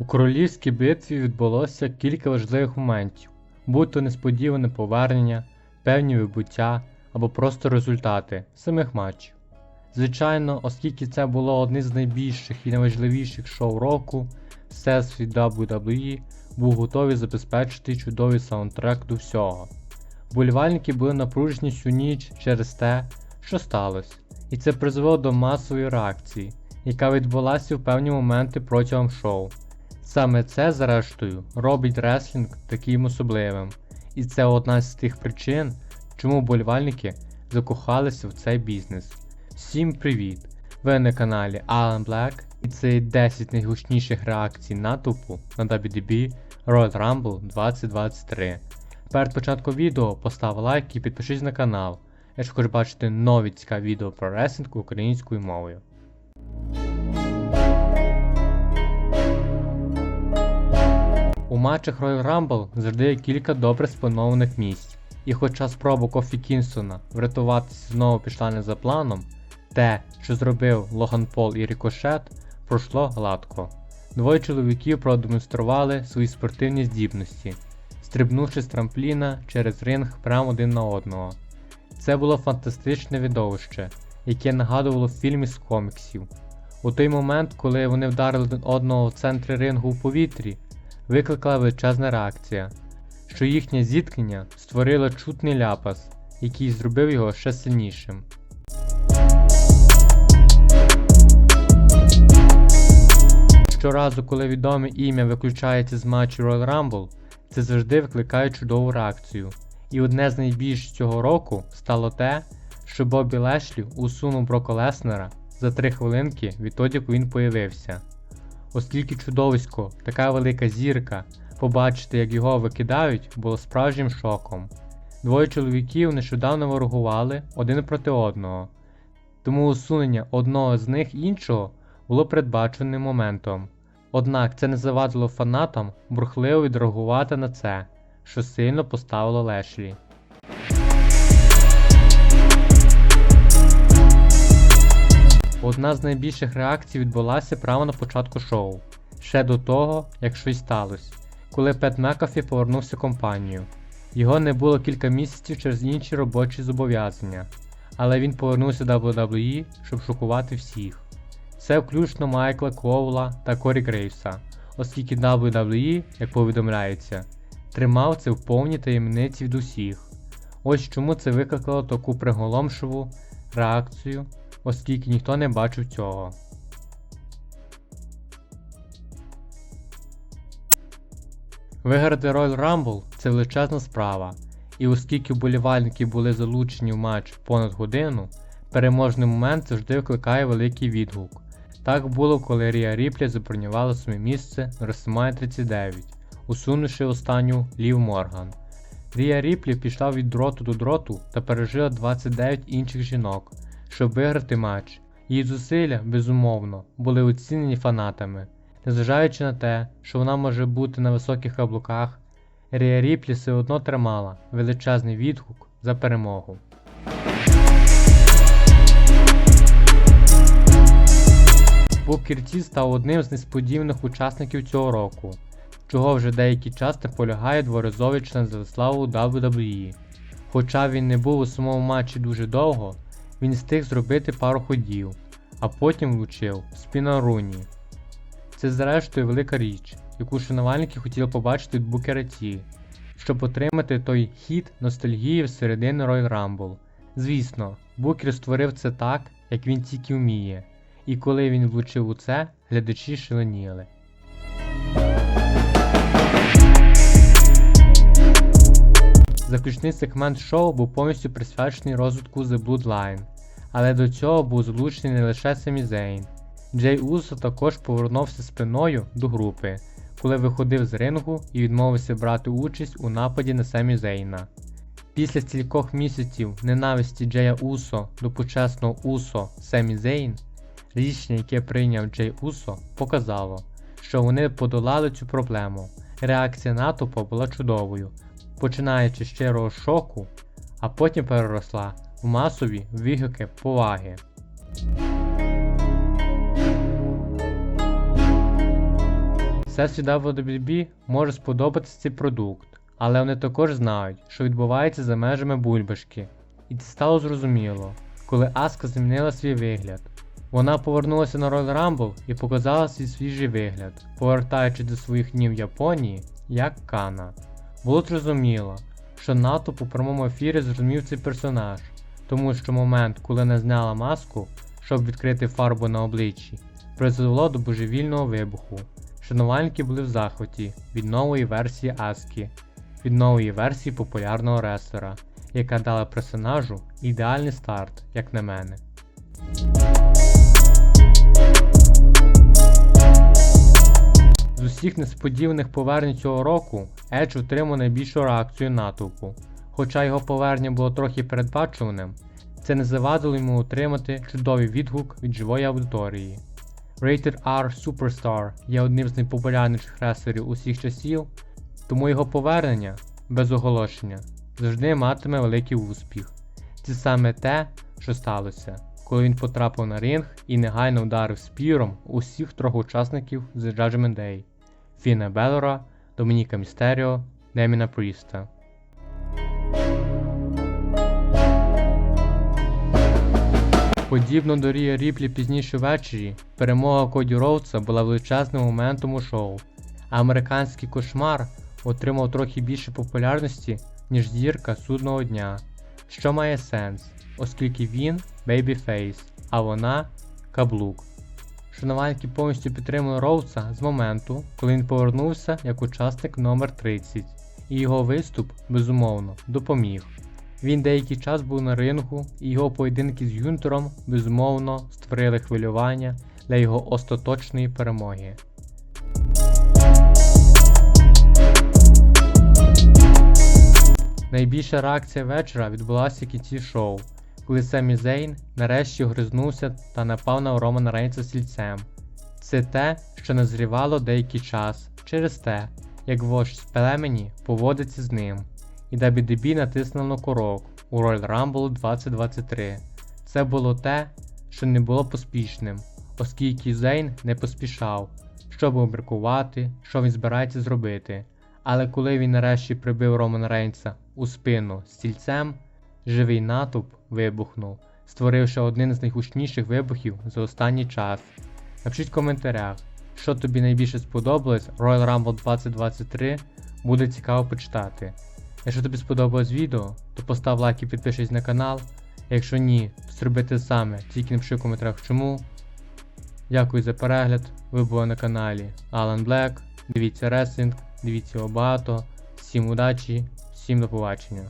У королівській битві відбулося кілька важливих моментів, будь то несподіване повернення, певні вибуття або просто результати самих матчів. Звичайно, оскільки це було одне з найбільших і найважливіших шоу року, всесвіт WWE був готовий забезпечити чудовий саундтрек до всього. Болівальники були напружені всю ніч через те, що сталося, і це призвело до масової реакції, яка відбулася в певні моменти протягом шоу. Саме це, зрештою, робить реслінг таким особливим, і це одна з тих причин, чому болівальники закохалися в цей бізнес. Всім привіт! Ви на каналі Alan Black і це 10 найгучніших реакцій натовпу на WDB Royal Rumble 2023. Перед початком відео постав лайк і підпишись на канал, якщо хочеш бачити нові цікаві відео про ресінг українською мовою. У матчах Royal Rumble завжди є кілька добре спланованих місць. І хоча спроба Кофі Кінстона врятуватися знову пішла не за планом, те, що зробив Логан Пол і Рікошет, пройшло гладко. Двоє чоловіків продемонстрували свої спортивні здібності, стрибнувши з трампліна через ринг прямо один на одного. Це було фантастичне видовище, яке нагадувало фільм із коміксів. У той момент, коли вони вдарили одного в центрі рингу в повітрі, викликала величезна реакція, що їхнє зіткнення створило чутний ляпас, який зробив його ще сильнішим. Щоразу, коли відоме ім'я виключається з матчу Royal Rumble, це завжди викликає чудову реакцію. І одне з найбільш цього року стало те, що Бобі Лешлі усунув Брока Леснера за 3 хвилинки відтоді, як він появився. Оскільки чудовисько, така велика зірка, побачити, як його викидають, було справжнім шоком. Двоє чоловіків нещодавно ворогували один проти одного, тому усунення одного з них іншого було передбаченим моментом. Однак це не завадило фанатам бурхливо відреагувати на це, що сильно поставило Лешлі. Одна з найбільших реакцій відбулася прямо на початку шоу, ще до того, як щось сталося, коли Пет Мекафі повернувся в компанію. Його не було кілька місяців через інші робочі зобов'язання, але він повернувся до WWE, щоб шокувати всіх. Це включно Майкла Коула та Корі Грейвса, оскільки WWE, як повідомляється, тримав це в повній таємниці від усіх. Ось чому це викликало таку приголомшиву реакцію, оскільки ніхто не бачив цього. Виграти Royal Rumble це величезна справа, і оскільки вболівальники були залучені в матч понад годину, переможний момент завжди викликає великий відгук. Так було, коли Рія Ріплі забронювала своє місце на WrestleMania 39, усунувши останню Лів Морган. Рія Ріплі пішла від дроту до дроту та пережила 29 інших жінок, щоб виграти матч. Її зусилля, безумовно, були оцінені фанатами. Незважаючи на те, що вона може бути на високих каблуках, Рія Ріплі все одно тримала величезний відгук за перемогу. Букер Ті став одним з несподіваних учасників цього року, чого вже деякий час не полягає дворазовий член Зелеславу WWE. Хоча він не був у самому матчі дуже довго, він встиг зробити пару ходів, а потім влучив спінаруні. Це зрештою велика річ, яку шанувальники хотіли побачити від Букера Ті, щоб отримати той хід ностальгії всередини Royal Rumble. Звісно, Букер створив це так, як він тільки вміє, і коли він влучив у це, глядачі шаленіли. Заключний сегмент шоу був повністю присвячений розвитку The Bloodline, але до цього був залучений не лише Семі Зейн. Джей Усо також повернувся спиною до групи, коли виходив з рингу і відмовився брати участь у нападі на Семі Зейна. Після стількох місяців ненависті Джея Усо до почесного Усо Семі Зейн, рішення, яке прийняв Джей Усо, показало, що вони подолали цю проблему. Реакція натовпу була чудовою, починаючи з щирого шоку, а потім переросла в масові вигуки поваги. Всесвіт WWE може сподобатися цей продукт, але вони також знають, що відбувається за межами бульбашки. І це стало зрозуміло, коли Аска змінила свій вигляд. Вона повернулася на Royal Rumble і показала свій свіжий вигляд, повертаючи до своїх днів Японії як Кана. Було зрозуміло, що натовп у прямому ефірі зрозумів цей персонаж, тому що момент, коли не зняла маску, щоб відкрити фарбу на обличчі, призвело до божевільного вибуху. Шанувальники були в захваті від нової версії Аскі, від нової версії популярного реслера, яка дала персонажу ідеальний старт, як на мене. З усіх несподіваних повернень цього року Едж отримав найбільшу реакцію натовпу. Хоча його повернення було трохи передбачуваним, це не завадило йому отримати чудовий відгук від живої аудиторії. Rated R Superstar є одним з найпопулярніших реслерів усіх часів, тому його повернення, без оголошення, завжди матиме великий успіх. Це саме те, що сталося, коли він потрапив на ринг і негайно вдарив спіром усіх трьох учасників з Judgment Day Фіна Белора, Домініка Містеріо, Деміна Пріста. Подібно до Рія Ріплі пізніше ввечері, перемога Коді Роудса була величезним моментом у шоу, а американський кошмар отримав трохи більше популярності, ніж зірка судного дня, що має сенс, оскільки він бейбіфейс, а вона каблук. Шанувальники повністю підтримали Роудса з моменту, коли він повернувся як учасник номер 30 і його виступ, безумовно, допоміг. Він деякий час був на рингу, і його поєдинки з Юнтером, безумовно, створили хвилювання для його остаточної перемоги. Найбільша реакція вечора відбулася в кінці шоу, коли Семі Зейн нарешті огризнувся та напав на Романа Рейнса сільцем. Це те, що назрівало деякий час через те, як вождь з племені поводиться з ним, і WWE натиснув на курок у Royal Rumble 2023. Це було те, що не було поспішним, оскільки Зейн не поспішав, щоб обміркувати, що він збирається зробити. Але коли він нарешті прибив Романа Рейнса у спину стільцем, живий натовп вибухнув, створивши один з найгучніших вибухів за останній час. Напишіть в коментарях, що тобі найбільше сподобалось Royal Rumble 2023, буде цікаво почитати. Якщо тобі сподобалось відео, то постав лайк і підпишись на канал. Якщо ні, зроби те саме, тільки напиши в коментарях чому. Дякую за перегляд. Ви були на каналі Alan Black. Дивіться реслінг, дивіться його багато. Всім удачі, всім до побачення.